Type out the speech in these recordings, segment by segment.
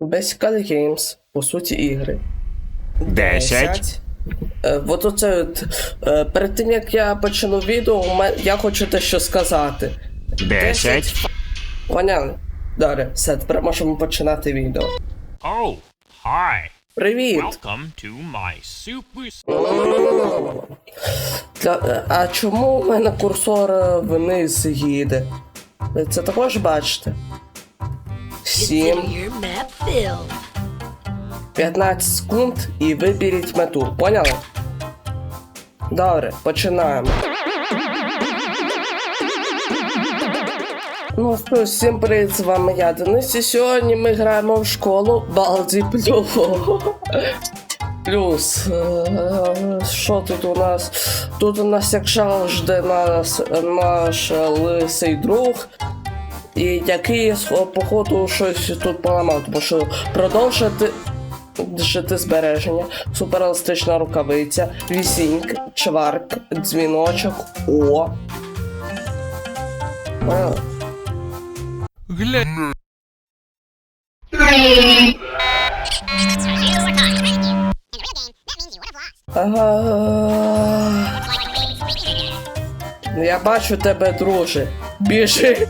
Basical Games, по суті, ігри. Десять. Е, От оце от, е, перед тим як я почну відео, я хочу дещо сказати. Десять. Поняли? Добре, все, тепер можемо починати відео. Oh, hi. Привіт! Welcome to my super. Та- е, а чому у мене курсор е, вниз їде? Це також бачите? 7, Consider your map filled. 15 секунд і виберіть мету. Поняли? Добре, починаємо. Ну що, всім привіт, з вами я, Денис, і сьогодні ми граємо в школу Балді Плюс. Плюс. Е, Що тут у нас? Тут у нас, як завжди, нас наш лисий друг. І який, походу, щось тут поламав, тому що продовжити жити збереження, супереластична рукавиця, вісіньк, чварк, дзвіночок, о. А, Глянь. Ага. Я бачу тебе, друже. Біжи.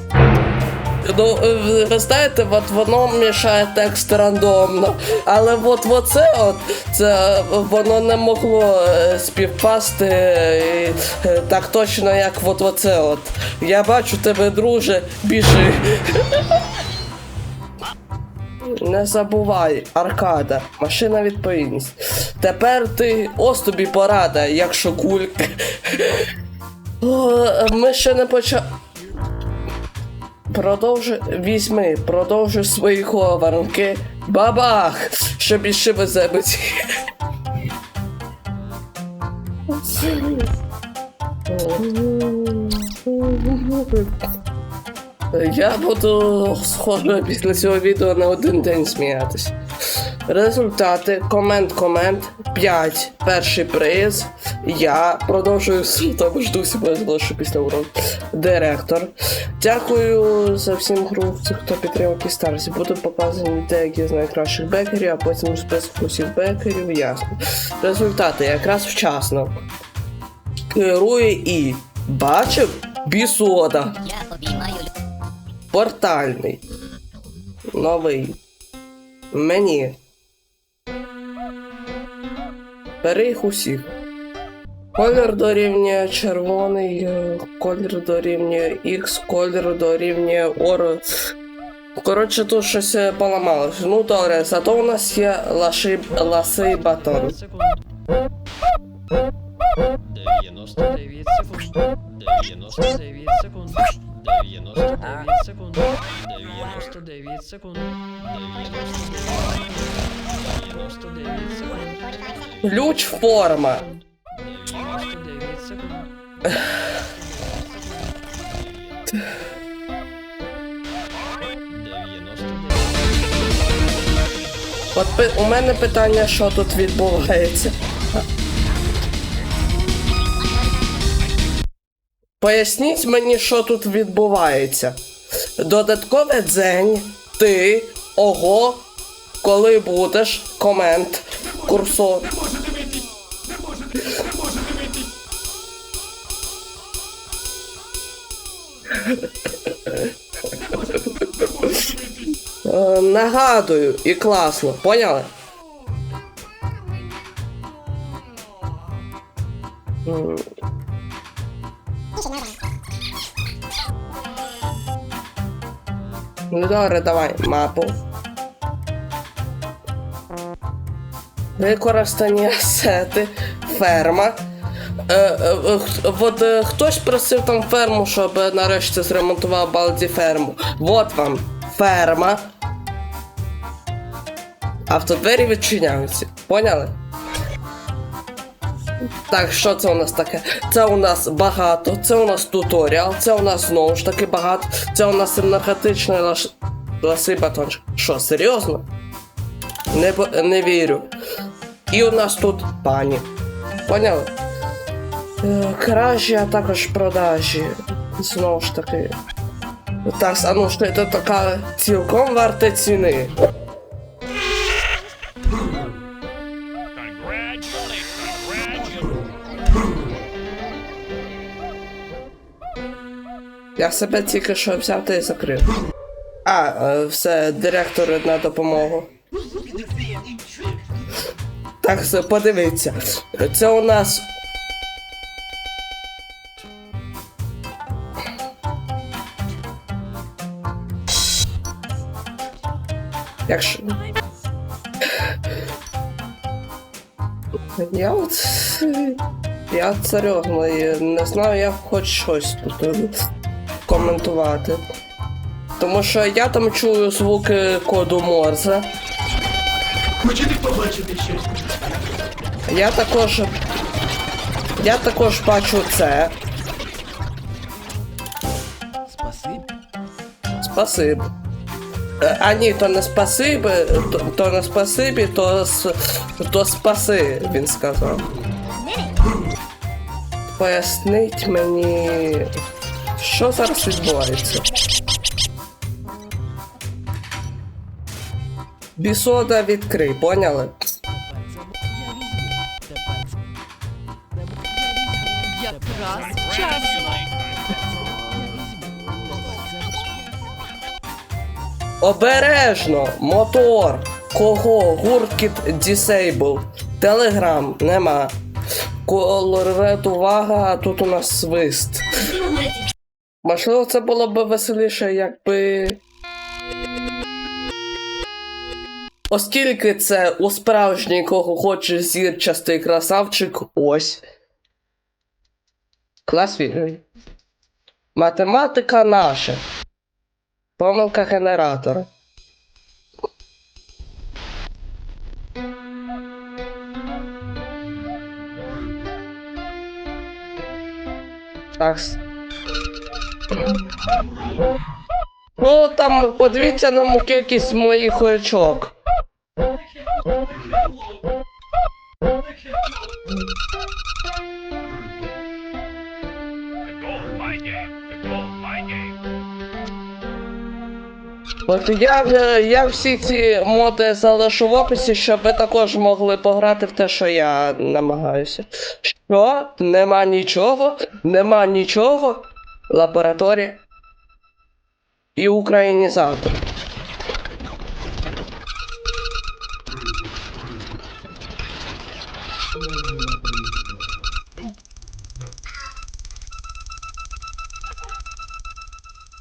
Ну, е, ви знаєте, от воно мішає текст рандомно. Але от оце от, це воно не могло е, співпасти е, е, так точно, як от оце от. Я бачу тебе, друже, біжи. Не забувай, аркада, машина відповідність. Тепер ти ось тобі порада, якщо кульк. Ми ще не почали. Продовжуй, візьми, продовжуй свої хованки. Бабах! Що більше веземець. Я буду схоже після цього відео на один день сміятись. Результати, комент, комент, 5. Перший приз. Я продовжую там жду себе залишу після уроку. Директор. Дякую за всім гру, хто підтримав Кістарсі. Буду показані деякі з найкращих бекерів, а потім список усіх бекерів, ясно. Результати якраз вчасно. Керує і бачив бісода. Портальний. Новий. Мені. Бери їх усіх. Колір дорівнює червоний, е, колір дорівнює X, колір дорівнює Ор. Коротше, тут щось е, поламалось. Ну добре, зато у нас є лаши, ласий батон. секунд. 99 секунд. 99 секунд. 99 секунд. 99 секунд. 99 секунд. Ключ форма. От у мене питання, що тут відбувається. Поясніть мені, що тут відбувається. Додаткове дзень, ти, ого, коли будеш, комент, курсор. Е, Нагадую, і класно, поняли? Ну добре, давай, мапу. Використання сети, ферма. Е, е, е, от е, хтось просив там ферму, щоб е, нарешті зремонтував Балді ферму. Вот вам ферма. Автодвері відчиняються. Поняли? Так, що це у нас таке? Це у нас багато, це у нас туторіал, це у нас знову ж таки багато, це у нас енергетичний лаш... ласий батончик. Що, серйозно? Не, не вірю. І у нас тут пані. Поняли? Е, Кражі, а також продажі. Знову ж таки. Так, а ну що це така цілком варта ціни. Я себе тільки що взяв та й закрив. А, е, все, директор на допомогу. Так, подивіться. Це у нас. Якщо. Я от. Я і не знаю, як хоч щось тут коментувати. Тому що я там чую звуки коду Морзе. Хочете побачити щось? Я також. Я також бачу це. Спасибі. Спасибі. Е, А ні, то не спасибі, то, то не спасибі, то, то спаси, він сказав. Поясніть мені, що зараз відбувається. Бісода відкрий, поняли? Якраз вчасно. Обережно! Мотор! Кого? Гуркіт Disable. Телеграм нема. Колорвет увага, а тут у нас свист. Можливо, це було б веселіше, якби. Оскільки це у справжнього хоче зірчастий красавчик, ось. Клас вільний. Математика наша. Помилка генератора. Так. Ну, там подивіться на кількість моїх очок. От я, я всі ці моди залишу в описі, щоб ви також могли пограти в те, що я намагаюся. Що? Нема нічого? Нема нічого? Лабораторія. І українізатор.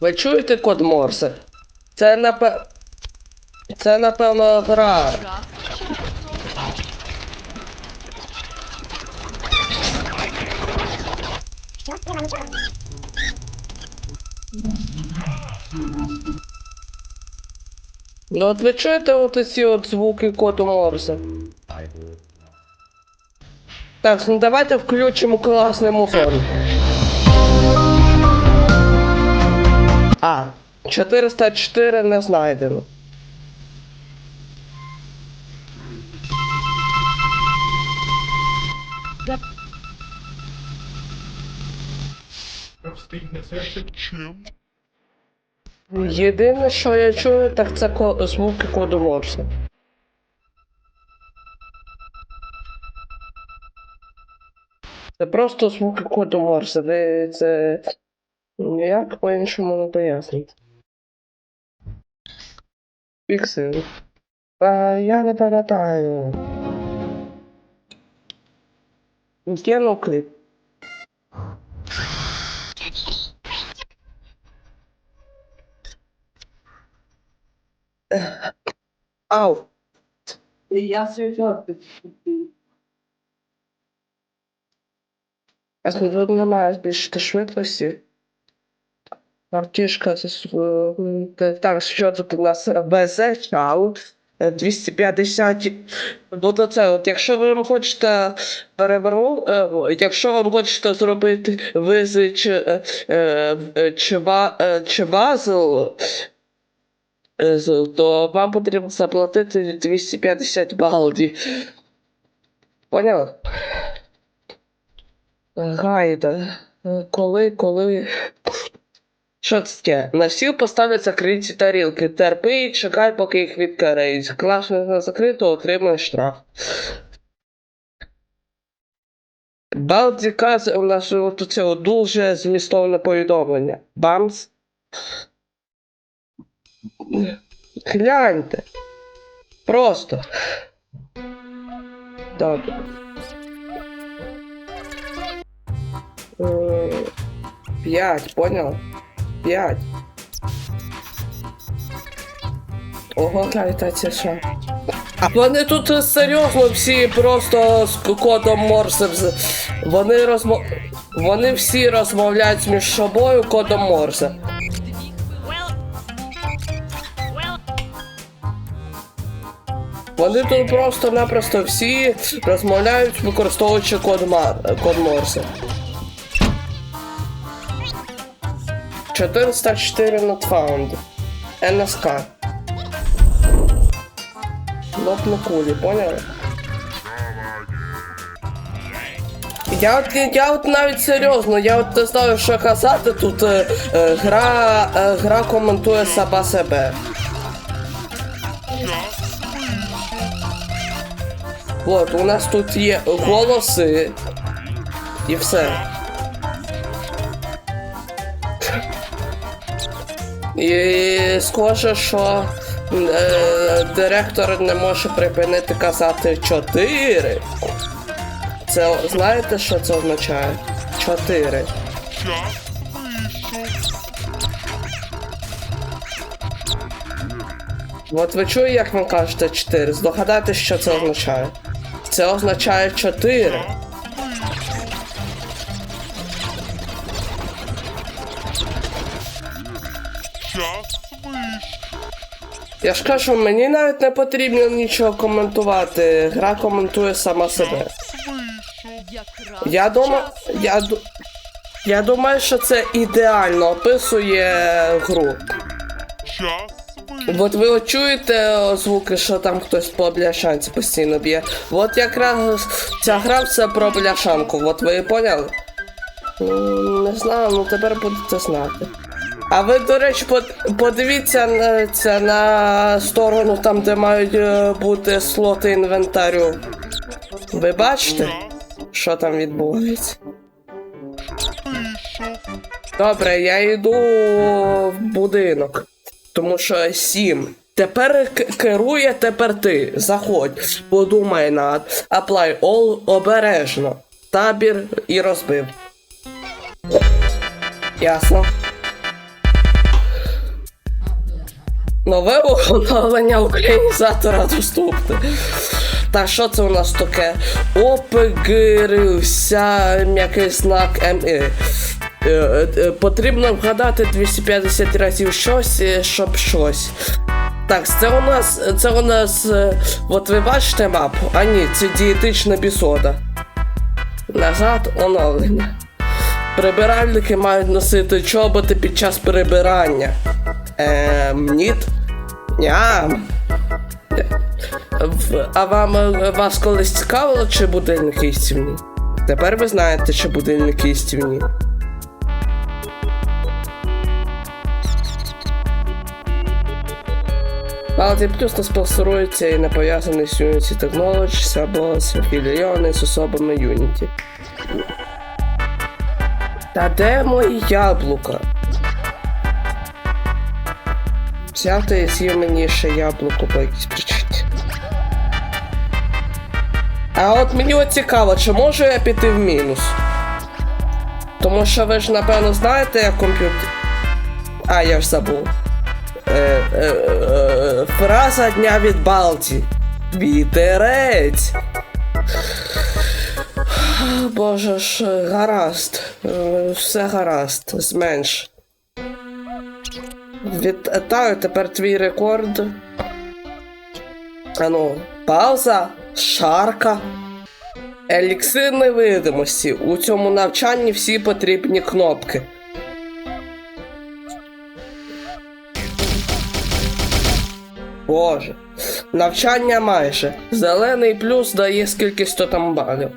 Ви чуєте код Морсе? Це напе... Це напевно гра. Ну от ви чуєте от ці от звуки коту Морзе? Так, ну давайте включимо класний музон. А, 404 не знайдено. Єдине, що я чую, так це ко- звуки коду Морse. Це просто звуки коду Морсе. Ви це ніяк по-іншому не пояснити. Піксель. А, я не пам'ятаю. Кину кліп. Ау. Я світок. А тут немає збільшити швидкості. Артішка, так, що тут у нас ВЗ, чау. Е, 250. Ну, то це, якщо ви хочете перевернути, е, якщо ви хочете зробити визи чи, е, чи, чи е, з- то вам потрібно заплатити 250 балдів. Поняли? Гайда. Е, Коли, коли. Що це таке? На стіл поставлять закриті тарілки. Терпи і чекай, поки їх відкарають. Класно закрито, отримуєш штраф. Балді каже, у нас от це дуже змістовне повідомлення. Бамс. Гляньте. Просто. Добре. М, П'ять, понял? П'ять. Ого, гравітація ще. Вони тут е, серйозно всі просто з кодом Морзе. Вони розмов... Вони всі розмовляють між собою кодом Морзе. Вони тут просто-напросто всі розмовляють, використовуючи код, Ма... код Морзе. 404 not found. НСК. Лоб на кулі, поняли? Я от, я от навіть серйозно, я от не знаю, що казати, тут е, е, гра, е, гра коментує сама себе. От, у нас тут є голоси. І все. І схоже, що е, директор не може припинити казати 4. Це знаєте, що це означає? 4. От ви чуєте, як ви кажете 4? Здогадайтесь, що це означає. Це означає 4. Я ж кажу, мені навіть не потрібно нічого коментувати. Гра коментує сама себе. Я думаю, я, я думаю, що це ідеально описує гру. От ви чуєте звуки, що там хтось по бляшанці постійно б'є. От якраз ця гра все про бляшанку, от ви поняли? Не знаю, ну тепер будете знати. А ви, до речі, подивіться на, це на сторону там, де мають е, бути слоти інвентарю. Ви бачите, що там відбувається? Добре, я йду в будинок. Тому що сім. Тепер керує тепер ти. Заходь, подумай над Apply All обережно. Табір і розбив. Ясно. Нове оновлення українізатора доступне. Та що це у нас таке? Опигирився м'який знак МІ. Е, е, Потрібно вгадати 250 разів щось, е, щоб щось. Так, це у нас. Це у нас. е, От ви бачите мапу? А ні, це дієтична бісода. Назад оновлення. Прибиральники мають носити чоботи під час прибирання. Ем, ніт. Ням. А вам е, вас колись цікавило, чи будильники істівні? Тепер ви знаєте, чи будильники істівні. Балді Плюс не спонсорується і не пов'язаний з Unity Technologies або з афілійований з особами Unity. Та де мої яблука? Взяти і з'їв мені ще яблуко по якійсь причині. А от мені от цікаво, чи можу я піти в мінус? Тому що ви ж напевно знаєте, як комп'ютер. А, я ж забув. Е, е, е, фраза дня від Балті. Вітерець. Боже ж, гаразд. Е, Все гаразд, зменш. Вітаю, тепер твій рекорд. Ану, пауза, шарка. Еліксир невидимості. У цьому навчанні всі потрібні кнопки. Боже. Навчання майже. Зелений плюс дає скільки сто там балів.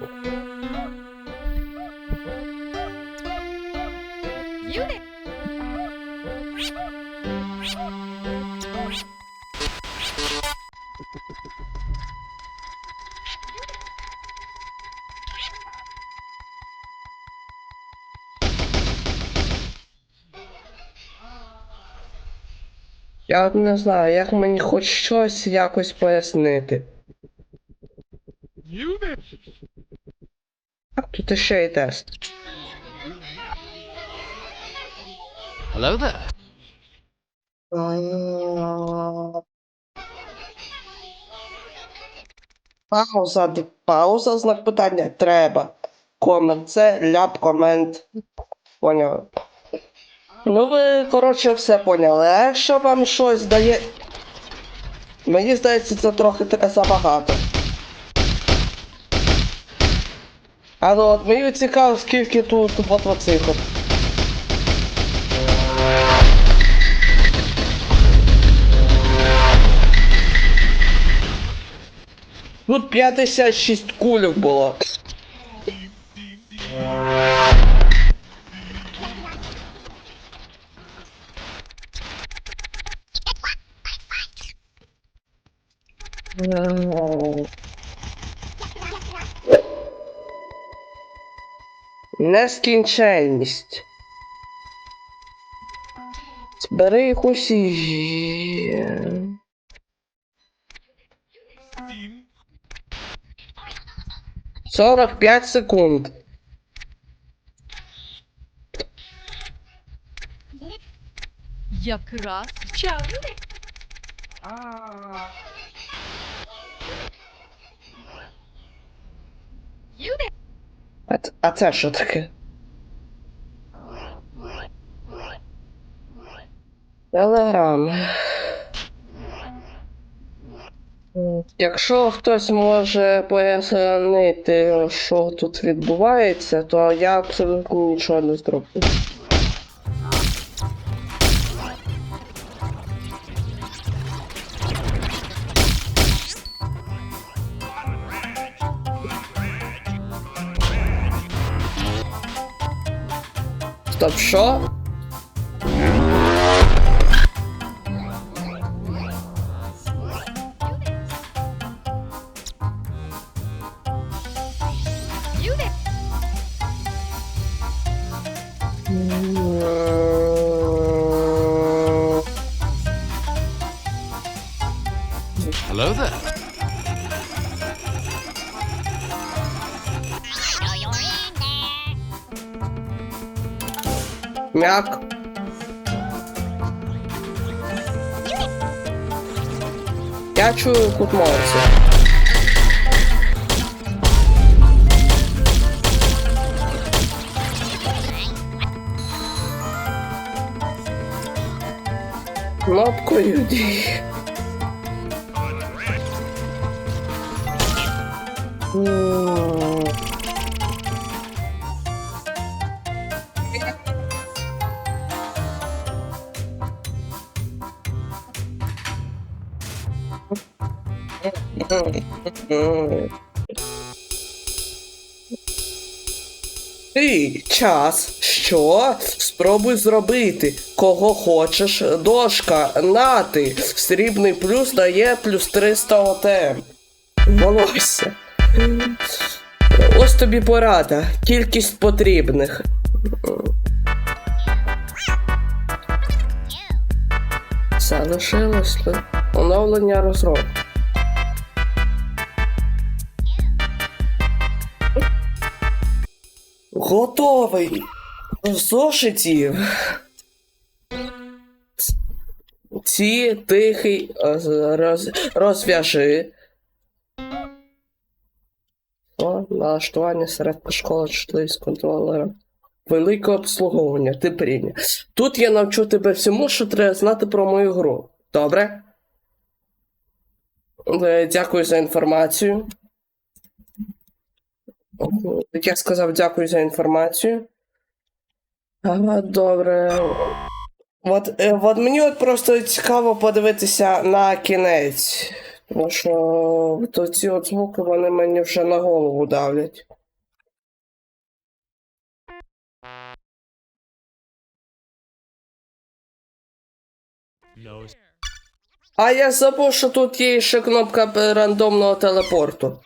Я от не знаю, як мені хоч щось якось пояснити. А тут ще й тест. Hello there. Пауза, пауза, знак питання. Треба. Комент, це ляп комент. Поняли. Ну ви, коротше, все поняли. А якщо вам щось дає. Мені здається, це трохи забагато. А ну от мені цікаво, скільки тут от оцих от. Тут 56 кульок було. Нескінченність. Збери їх усі. Сорок п'ять секунд. Якраз час. А, а це що таке? Телеграм. Якщо хтось може пояснити, що тут відбувається, то я абсолютно нічого не зроблю. Що? Hello there. Мяк. Я чую кут молодці. Кнопкою дії. М. Ти час. Що? Спробуй зробити. Кого хочеш, дошка, нати. Срібний плюс дає плюс 300 ОТМ. Волосся. Ось тобі порада. Кількість потрібних. Залишилось ли? Оновлення розробки. Готовий. В зошиті. Ці тихий роз, розв'яжи. Налаштування середня школа чутливість контролера. Велике обслуговування, ти прийняв. Тут я навчу тебе всьому, що треба знати про мою гру. Добре? Е, Дякую за інформацію. Як я сказав, дякую за інформацію. Ага, добре. От, е, от мені от просто цікаво подивитися на кінець. Тому що от ці от звуки вони мені вже на голову давлять. А я забув, що тут є ще кнопка рандомного телепорту.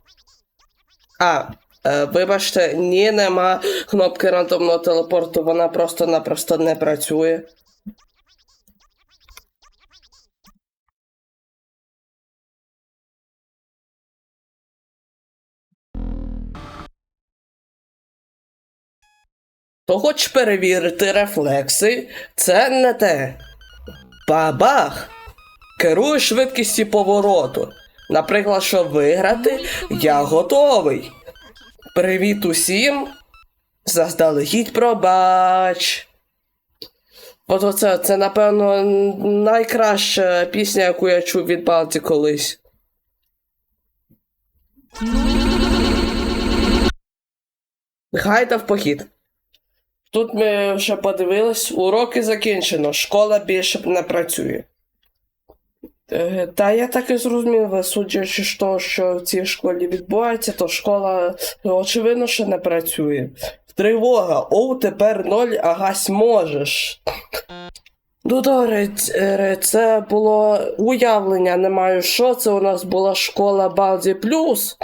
А, Е, вибачте, ні, нема кнопки рандомного телепорту, вона просто-напросто не працює. То хоч перевірити рефлекси, це не те. Бабах! Керує швидкістю повороту. Наприклад, щоб виграти, я готовий. Привіт усім! Заздалегідь пробач. От оце, це, напевно, найкраща пісня, яку я чув від Балті колись. Гайда в похід. Тут ми вже подивились, уроки закінчено, школа більше не працює. Е, Та я так і зрозумів, судячи з того, що в цій школі відбувається, то школа ну, очевидно, ще не працює. Тривога, Оу, тепер ноль, агась можеш. Ну добре, е, це було уявлення, не маю що. Це у нас була школа Балді Плюс.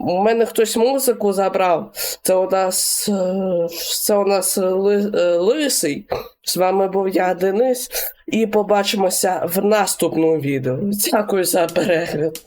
У мене хтось музику забрав. Це у нас е, це у нас е, лисий. З вами був я, Денис, і побачимося в наступному відео. Дякую за перегляд.